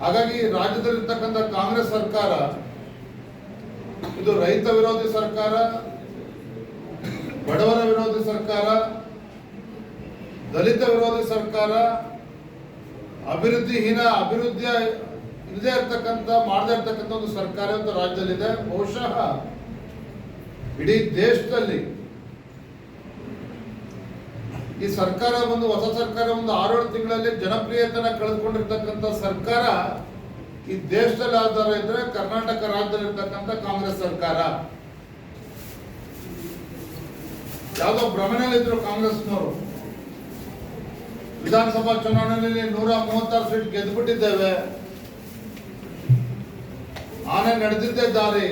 ಹಾಗಾಗಿ ರಾಜ್ಯದಲ್ಲಿರ್ತಕ್ಕಂಥ ಕಾಂಗ್ರೆಸ್ ಸರ್ಕಾರ, ಇದು ರೈತ ವಿರೋಧಿ ಸರ್ಕಾರ, ಬಡವರ ವಿರೋಧಿ ಸರ್ಕಾರ, ದಲಿತ ವಿರೋಧಿ ಸರ್ಕಾರ, ಅಭಿವೃದ್ಧಿಹೀನ, ಅಭಿವೃದ್ಧಿಯ ಇಲ್ಲದೆ ಇರ್ತಕ್ಕಂಥ, ಮಾಡದೇ ಇರ್ತಕ್ಕಂಥ ಒಂದು ಸರ್ಕಾರ ಅಂತ ರಾಜ್ಯದಲ್ಲಿದೆ. ಬಹುಶಃ ಇಡೀ ದೇಶದಲ್ಲಿ ಈ ಸರ್ಕಾರ ಒಂದು, ಹೊಸ ಸರ್ಕಾರ ಒಂದು ಆರೇಳು ತಿಂಗಳಲ್ಲಿ ಜನಪ್ರಿಯತನ ಕಳೆದುಕೊಂಡಿರ್ತಕ್ಕಂಥ ಸರ್ಕಾರ ಈ ದೇಶದಲ್ಲಿ ಆಧಾರ ಇದ್ರೆ ಕರ್ನಾಟಕ ರಾಜ್ಯದಲ್ಲಿರ್ತಕ್ಕಂಥ ಕಾಂಗ್ರೆಸ್ ಸರ್ಕಾರ. ಯಾವುದೋ ಭ್ರಮಣೆಯಲ್ಲಿದ್ರು ಕಾಂಗ್ರೆಸ್ನವರು. ವಿಧಾನಸಭಾ ಚುನಾವಣೆಯಲ್ಲಿ ನೂರ ಮೂವತ್ತಾರು ಸೀಟ್ ಗೆದ್ದುಬಿಟ್ಟಿದ್ದೇವೆ ಆನೆ ನಡೆದಿದ್ದೇ ದಾರಿ.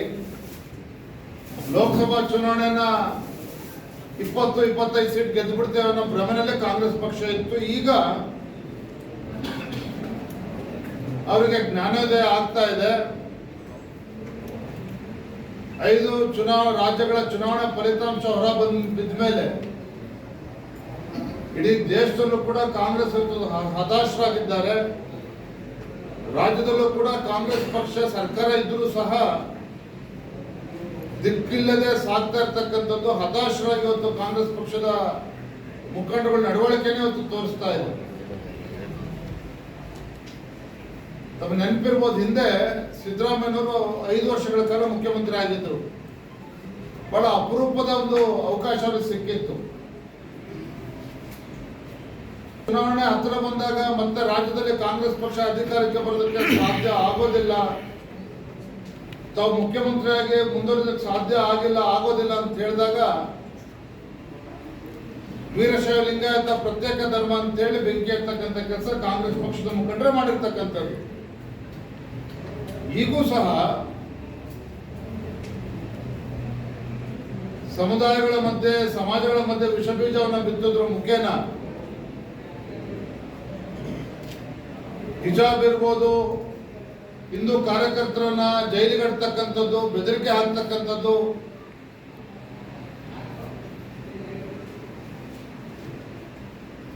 ಲೋಕಸಭಾ ಚುನಾವಣೆನ ಇಪ್ಪತ್ತು, ಇಪ್ಪತ್ತೈದು ಸೀಟ್ ಗೆದ್ದು ಬಿಡ್ತೇವೆ ಅನ್ನೋ ಭ್ರಮೆನಲ್ಲೇ ಕಾಂಗ್ರೆಸ್ ಪಕ್ಷ ಇತ್ತು. ಈಗ ಅವರಿಗೆ ಜ್ಞಾನೋದಯ ಆಗ್ತಾ ಇದೆ. ಐದು ಚುನಾವ, ರಾಜ್ಯಗಳ ಚುನಾವಣಾ ಫಲಿತಾಂಶ ಹೊರ ಬಂದ ಬಿದ್ದ ಮೇಲೆ ಇಡೀ ದೇಶದಲ್ಲೂ ಕೂಡ ಕಾಂಗ್ರೆಸ್ ಹತಾಶರಾಗಿದ್ದಾರೆ. ರಾಜ್ಯದಲ್ಲೂ ಕೂಡ ಕಾಂಗ್ರೆಸ್ ಪಕ್ಷ ಸರ್ಕಾರ ಇದ್ರೂ ಸಹ ದಿಕ್ಕಿಲ್ಲದೆ ಸಾಗ್ತಾ ಇರ್ತಕ್ಕಂಥದ್ದು ಹತಾಶರಾಗಿ ಇವತ್ತು ಕಾಂಗ್ರೆಸ್ ಪಕ್ಷದ ಮುಖಂಡಗಳ ನಡವಳಿಕೆನೇ ಇವತ್ತು ತೋರಿಸ್ತಾ ಇದೆ. ತಮ್ಮ ನೆನಪಿರ್ಬೋದು ಹಿಂದೆ ಸಿದ್ದರಾಮಯ್ಯನವರು ಐದು ವರ್ಷಗಳ ಕಾಲ ಮುಖ್ಯಮಂತ್ರಿ ಆಗಿದ್ರು. ಬಹಳ ಅಪರೂಪದ ಒಂದು ಅವಕಾಶ ಸಿಕ್ಕಿತ್ತು. ಚುನಾವಣೆ ಹತ್ತಿರ ಬಂದಾಗ ಮತ್ತೆ ರಾಜ್ಯದಲ್ಲಿ ಕಾಂಗ್ರೆಸ್ ಪಕ್ಷ ಅಧಿಕಾರಕ್ಕೆ ಬರೋದಕ್ಕೆ ಸಾಧ್ಯ ಆಗೋದಿಲ್ಲ. ತಾವು ಮುಖ್ಯಮಂತ್ರಿಯಾಗಿ ಮುಂದುವರಿದಕ್ಕೆ ಸಾಧ್ಯ ಆಗಿಲ್ಲ, ಆಗೋದಿಲ್ಲ ಅಂತ ಹೇಳಿದಾಗ ವೀರಶೈವ ಲಿಂಗಾಯತ ಪ್ರತ್ಯೇಕ ಧರ್ಮ ಅಂತ ಹೇಳಿ ಬೆಂಕಿ ಹಾಕ್ತಕ್ಕಂಥ ಕೆಲಸ ಕಾಂಗ್ರೆಸ್ ಪಕ್ಷದ ಮುಖಂಡರೇ ಮಾಡಿರ್ತಕ್ಕಂಥದ್ದು. ಈಗೂ ಸಹ ಸಮುದಾಯಗಳ ಮಧ್ಯೆ, ಸಮಾಜಗಳ ಮಧ್ಯೆ ವಿಷಬೀಜವನ್ನು ಬಿತ್ತಿದ್ರು ಮುಖೇನ. ಹಿಜಾಬ್ ಇರ್ಬೋದು ಹಿಂದೂ ಕಾರ್ಯಕರ್ತರನ್ನ ಜೈಲಿಗಡ್ತಕ್ಕಂಥದ್ದು ಬೆದರಿಕೆ ಹಾಕ್ತಕ್ಕಂಥದ್ದು.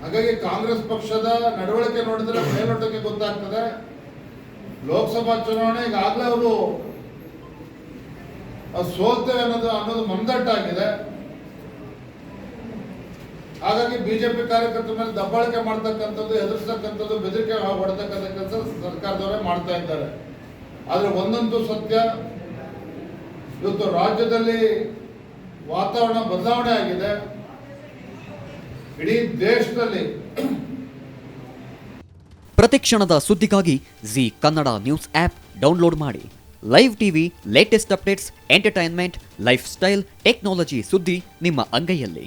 ಹಾಗಾಗಿ ಕಾಂಗ್ರೆಸ್ ಪಕ್ಷದ ನಡವಳಿಕೆ ನೋಡಿದ್ರೆ ಮೇಲ್ನೋಟಕ್ಕೆ ಗೊತ್ತಾಗ್ತದೆ. ಲೋಕಸಭಾ ಚುನಾವಣೆ ಈಗಾಗಲೇ ಅವರು ಸೋಲ್ತೇವೆ ಅನ್ನೋದು ಅನ್ನೋದು ಮಂದಟ್ಟಾಗಿದೆ ಹಾಗಾಗಿ ಬಿಜೆಪಿ ಕಾರ್ಯಕರ್ತರ ಮೇಲೆ ದಬ್ಬಾಳಿಕೆ ಮಾಡ್ತಕ್ಕಂಥದ್ದು, ಎದುರಿಸ್ತಕ್ಕಂಥದ್ದು, ಬೆದರಿಕೆ ಹೊಡ್ತಕ್ಕಂಥ ಕೆಲಸ ಸರ್ಕಾರದವರೇ ಮಾಡ್ತಾ ಇದ್ದಾರೆ. ಆದ್ರೆ ಒಂದಂತೂ ಸತ್ಯ, ಇವತ್ತು ರಾಜ್ಯದಲ್ಲಿ ವಾತಾವರಣ ಬದಲಾವಣೆ ಆಗಿದೆ. ಇಡೀ ದೇಶದಲ್ಲಿ ಪ್ರತಿಕ್ಷಣದ ಸುದ್ದಿಗಾಗಿ Zee Kannada news app download ಮಾಡಿ. Live TV latest updates entertainment lifestyle technology ಸುದ್ದಿ ನಿಮ್ಮ ಅಂಗೈಯಲ್ಲಿ.